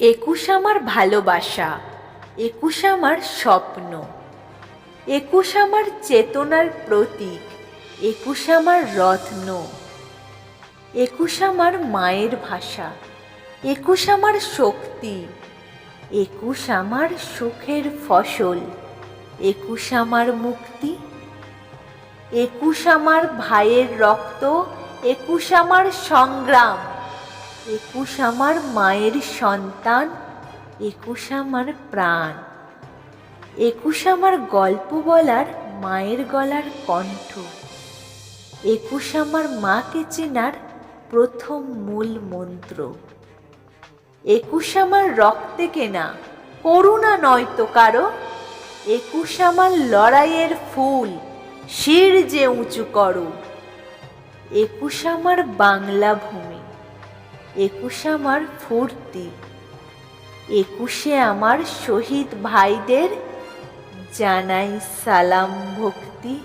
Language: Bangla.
একুশ আমার ভালোবাসা একুশ আমার স্বপ্ন একুশ আমার চেতনার প্রতীক একুশ আমার রত্ন একুশ আমার মায়ের ভাষা একুশ আমার শক্তি একুশ আমার সুখের ফসল একুশ আমার মুক্তি একুশ আমার ভাইয়ের রক্ত একুশ আমার সংগ্রাম একুশ আমার মায়ের সন্তান, একুশ আমার প্রাণ। একুশ আমার গল্প বলার মায়ের গলার কণ্ঠ। একুশ আমার মাকে চেনার প্রথম মূল মন্ত্র। একুশ আমার রক্তে কেনা করুণা নয় তো কারও। একুশ আমার লড়াইয়ের ফুল, শির যে উঁচু করো। একুশ আমার বাংলা ভূমি। একুশ আমার ফুর্তি। একুশে আমার শহীদ ভাইদের জানাই সালাম ভক্তি।